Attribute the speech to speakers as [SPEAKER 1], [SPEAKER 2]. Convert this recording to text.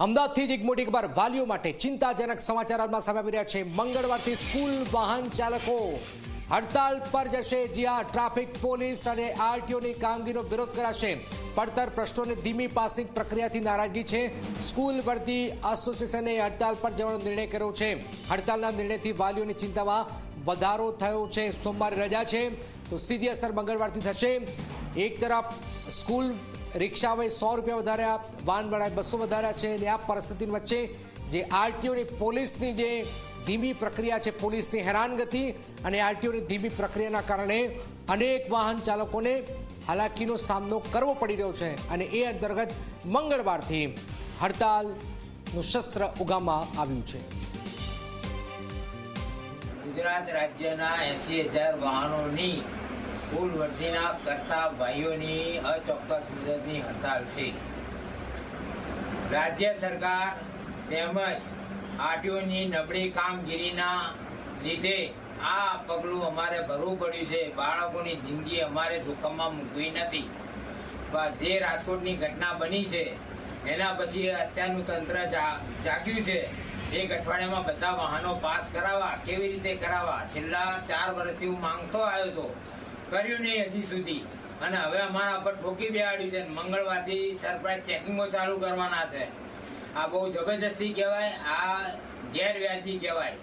[SPEAKER 1] અમદાવાદથી જ એક મોટી ખબર, વાલીઓ માટે ચિંતાજનક સમાચાર હાલમાં સામે આવી રહ્યા છે. મંગળવારથી સ્કૂલ વાહન ચાલકો હડતાલ પર જશે. જ્યાં ટ્રાફિક પોલીસ અને આરટીઓની કામગીરીનો વિરોધ કરાશે. પડતર પ્રશ્નોની ધીમી પાસિંગ પ્રક્રિયાથી નારાજગી છે. સ્કૂલ વર્દી એસોસિએશને હડતાલ પર જવાનો નિર્ણય કર્યો છે. હડતાલના નિર્ણયથી વાલીઓની ચિંતામાં વધારો થયો છે. સોમવારે રજા છે. તો સીધી અસર મંગળવારથી થશે. એક તરફ સ્કૂલ રિક્ષાઓએ સો રૂપિયા વધાર્યા વાહન ભાડાએ બસો વધાર્યા છે. અને આ પરિસ્થિતિ વચ્ચે જે આરટીઓની પોલીસની જે ધીમી પ્રક્રિયા છે, પોલીસની હેરાનગતિ અને આરટીઓની ધીમી પ્રક્રિયાના કારણે અનેક વાહન ચાલકોને હાલાકીનો સામનો કરવો પડી રહ્યો છે. અને એ અંતર્ગત મંગળવારથી હડતાલનું શસ્ત્ર ઉગામમાં આવ્યું છે.
[SPEAKER 2] ગુજરાત રાજ્યના એસી હજાર વાહનોની સ્કૂલ વર્ધીના કરતા ભાઈઓની અચોક્કસ મુદતની હડતાલ છે. રાજ્ય સરકાર તેમજ આરટીઓની નબળી કામગીરીના લીધે આ પગલું અમારે ભરવું પડ્યું છે. બાળકોની જિંદગી અમારે જોખમમાં મૂકવી નથી. જે રાજકોટની ઘટના બની છે, એના પછી અત્યારનું તંત્ર જાગ્યું છે એક અઠવાડિયામાં બધા વાહનો પાસ કરાવવા, કેવી રીતે કરાવવા? છેલ્લા ચાર વર્ષથી હું માંગતો આવ્યો હતો. કર્યું નહીં હજી સુધી. અને હવે અમારા પર ઠોકી બેહાડ્યું છે મંગળવારથી સરપ્રાઈઝ ચેકિંગો ચાલુ કરવાના છે. આ બહુ જબરજસ્તી કહેવાય, આ ગેરવ્યાજબી કહેવાય.